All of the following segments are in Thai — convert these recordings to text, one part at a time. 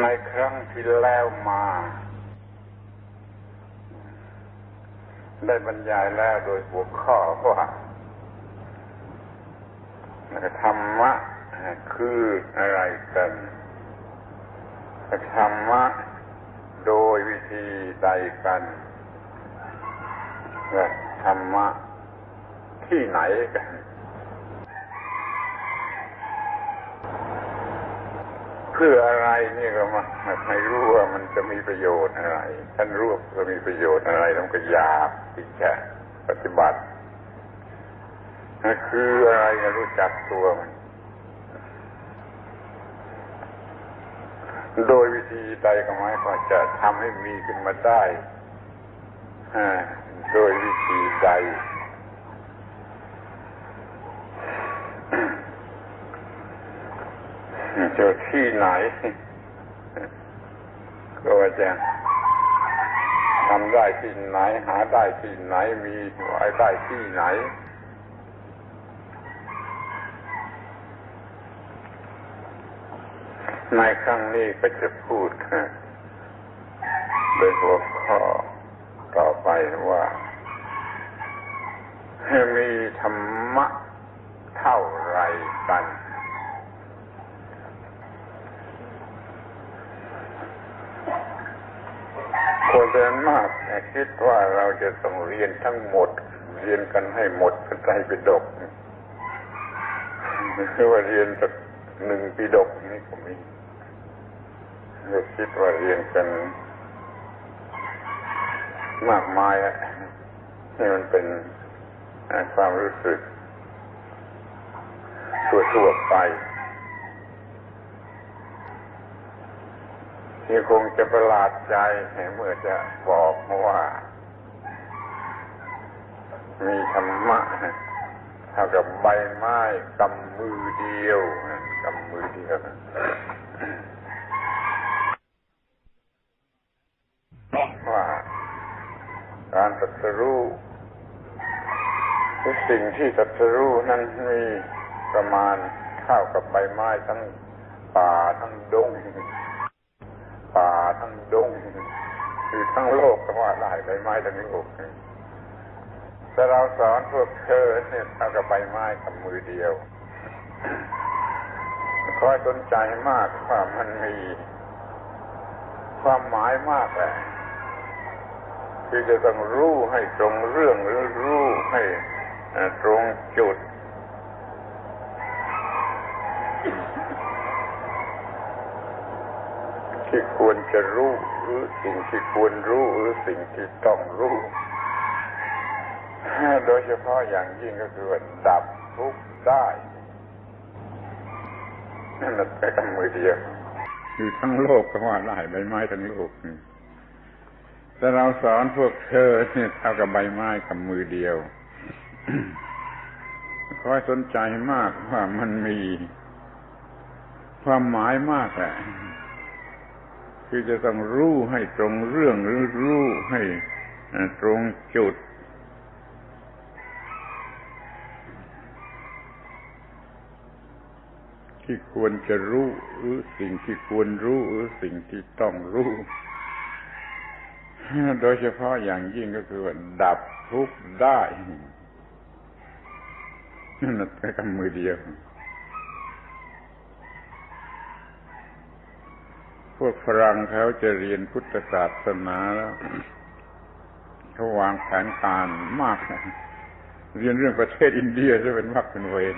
ในครั้งที่แล้วมา ได้บรรยายแล้วโดยหัวข้อว่าธรรมะคืออะไรกันธรรมะโดยวิธีใดกันธรรมะที่ไหนกัน พื่ออะไรนี่ก็มาไม่รู้ว่ามันจะมีประโยชน์อะไร ท่านรู้ว่าจะมีประโยชน์อะไรต้องก็อยากที่จะปฏิบัติคืออะไรรู้จักตัวมันโดยวิธีใดก็หมายความจะทำให้มีขึ้นมาได้โดยวิธีใด เจอที่ไหน ก็จะทำได้ที่ไหน หาได้ที่ไหน มีไว้ได้ที่ไหน ในครั้งนี้ก็จะพูดโดยหัวข้อต่อไปว่า มีธรรมะเท่าไรกัน คนเดินมากคิดว่าเราจะต้องเรียนทั้งหมด เรียนกันให้หมดพระไตรปิฎกคือว่าเรียนสักหนึ่งปีดกนี่ก็มีเราคิดว่าเรียนกันมากมายอะนี่มันเป็นความรู้สึกทั่วๆไป ที่คงจะประหลาดใจเมื่อจะบอกว่า มีธรรมะเท่ากับใบไม้กำมือเดียวกำมือเดียวว่าการตัดสู้ทุกสิ่งที่ตัดสู้นั้นมีประมาณเท่ากับใบไม้ทั้งป่าทั้งดง ทั้งโลกก็ว่าได้ใบไม้ทั้งโลกแต่เราสอนพวกเธอเนี่ยเท่ากับใบไม้กับมือเดียวคอยสนใจมากว่ามันมีความหมายมากแหละคือจะต้องรู้ให้ตรงเรื่องหรือรู้ให้ตรงจุด ที่ควรจะรู้หรือสิ่งที่ควรรู้หรือสิ่งที่ต้องรู้ โดยเฉพาะอย่างยิ่งก็คือดับทุกข์ได้นั่นแค่กำมือเดียวคือทั้งโลกก็ว่าได้ใบไม้ทั้งโลกแต่เราสอนพวกเธอเนี่ยเท่ากับใบไม้กับมือเดียวคอยสนใจมากว่ามันมีความหมายมากแหละ คือจะต้องรู้ให้ตรงเรื่องหรือรู้ให้ตรงจุด ที่ควรจะรู้หรือสิ่งที่ควรรู้หรือสิ่งที่ต้องรู้ โดยเฉพาะอย่างยิ่งก็คือว่าดับทุกข์ได้นั่นแค่กำมือเดียว วกฝรั่งเขาจะเรียนพุทธศาสนาแล้วเขาวางแผนการมาก เรียนเรื่องประเทศอินเดียจะเป็นวักเป็นเวร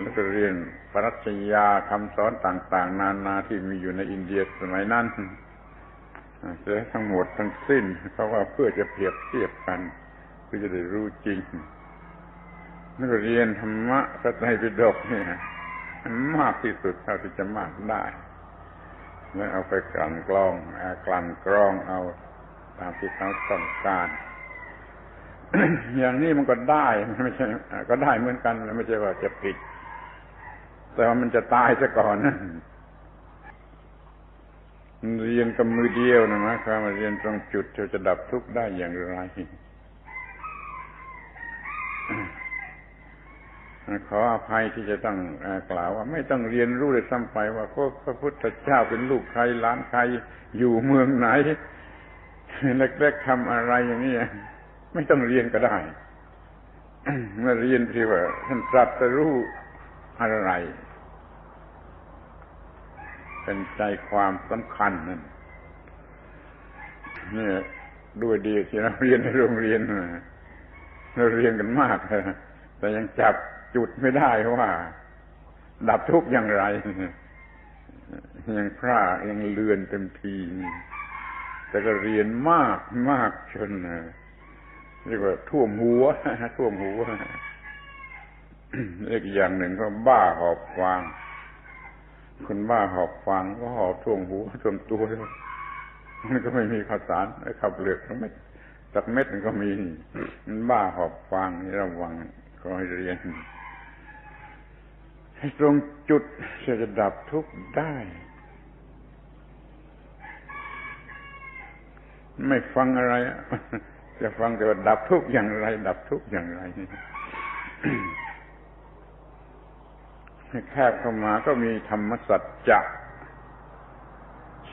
แล้วก็เรียนปรัชญาคำสอนต่าง ๆ นานาที่มีอยู่ในอินเดียสมัยนั้นเสียทั้งหมดทั้งสิ้น เพราะว่าเพื่อจะเปรียบเทียบกันเพื่อจะได้รู้จริงนักเรียนธรรมะพระไตรปิฎกเนี่ยมากที่สุดเท่าที่จะมากได้ แล้วเอาไปกลั่นกรองกลั่นกรองเอาตามที่เขาต้องการอย่างนี้มันก็ได้มันไม่ใช่ก็ได้เหมือนกันไม่ใช่ว่าจะผิด แต่ว่ามันจะตายซะก่อนนะเรียนกับมือเดียวนะนะครับมาเรียนตรงจุดจะจะดับทุกข์ได้อย่างไร ขออภัยที่จะต้องกล่าวว่าไม่ต้องเรียนรู้เลยซ้ำไปว่าพระพุทธเจ้าเป็นลูกใครล้านใครอยู่เมืองไหนเล็กๆทำอะไรอย่างนี้ไม่ต้องเรียนก็ได้เมื่อเรียนที่ว่าท่านตรัสรู้อะไร เป็นใจความสำคัญนั่นนี่ด้วยดีที่เราเรียนในโรงเรียนเราเรียนกันมากแต่ยังจับ จุดไม่ได้ว่า ดับทุกข์อย่างไร ยังพระยังเลือนเต็มทีแต่ก็เรียนมากมากจนเรียกว่าท่วมหัวท่วมหัวอียกอย่างหนึ่งก็บ้าหอบฟางคนบ้าหอบฟางก็หอบท่วมหัวท่วมตัวมันก็ไม่มีข้าวสารไอ้ขับเลือกทั้งเม็ดสักเม็ดมันก็มี มันบ้าหอบฟางนี่ระวังก็ให้เรียน ให้ตรงจุดจะดับทุกข์ได้ ไม่ฟังอะไร จะฟังแต่ว่าดับทุกข์อย่างไร ดับทุกข์อย่างไรแคบเข้ามาก็มีธรรมสัจจะ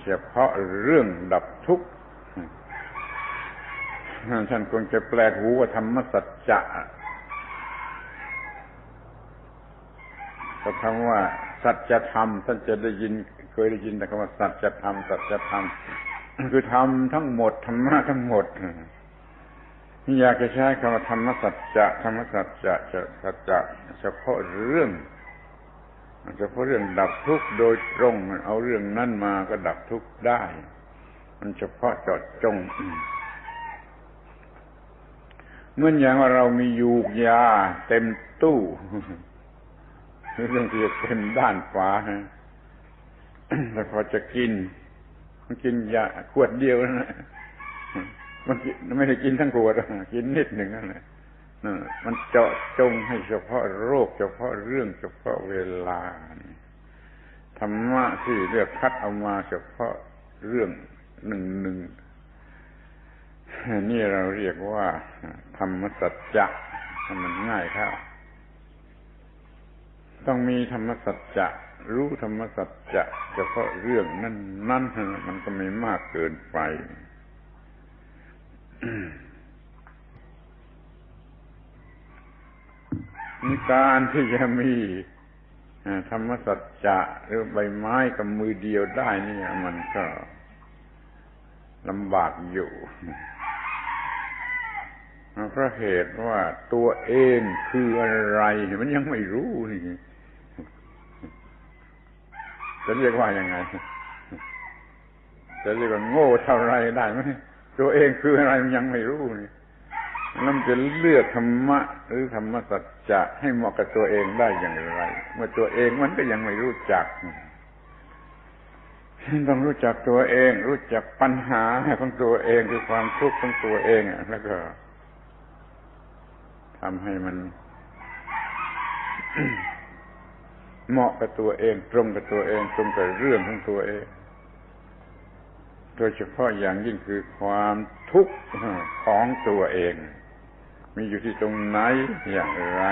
เฉพาะเรื่องดับทุกข์ท่านคงจะแปลหูว่าธรรมสัจจะก็ คำว่า สัจธรรมท่านจะได้ยิน เคยได้ยินแต่คำว่าสัจธรรมสัจธรรมคือธรรมทั้งหมดธรรมะทั้งหมดนี่อยากจะใช้คำว่าธรรมสัจจะธรรมสัจจะสัจจะเฉพาะเรื่องเฉพาะเรื่องดับทุกข์โดยตรงเอาเรื่องนั้นมาก็ดับทุกข์ได้ มันเฉพาะเจาะจงเหมือนอย่างว่าเรามียูกยาเต็มตู้ เรื่องที่จะเต็มด้านฝาฮะแต่พอจะกิน มันกินยาขวดเดียวนะมันไม่ได้กินทั้งขวดกินนิดหนึ่งนั่นแหละมันเจาะจงให้เฉพาะโรค เฉพาะเรื่องเฉพาะเวลาธรรมะที่เลือกคัดเอามาเฉพาะเรื่องหนึ่งหนึ่งนี่เราเรียกว่า ธรรมสัจจะมันง่ายครับ ต้องมีธรรมสัจจะรู้ธรรมสัจจะเฉพาะเรื่องนั่นนั่นมันก็ไม่มากเกินไปการที่จะมีธรรมสัจจะหรือใบไม้กับมือเดียวได้นี่มันก็ลำบากอยู่เพราะเหตุว่าตัวเองคืออะไร มันยังไม่รู้นี่ จะเรียกว่ายังไง จะเรียกว่าโง่เท่าไรได้ไหมตัวเองคืออะไรมันยังไม่รู้นี่นั่นจะเลือกธรรมะ หรือธรรมสัจจะให้เหมาะกับตัวเองได้อย่างไร เมื่อตัวเองมันก็ยังไม่รู้จักต้องรู้จักตัวเอง รู้จักปัญหาของตัวเองคือความทุกข์ของตัวเองแล้วก็ทำให้มัน เหมาะกับตัวเอง ตรงกับตัวเอง ตรงกับเรื่องของตัวเอง โดยเฉพาะอย่างยิ่งคือความทุกข์ของตัวเอง มีอยู่ที่ตรงไหนอย่างไร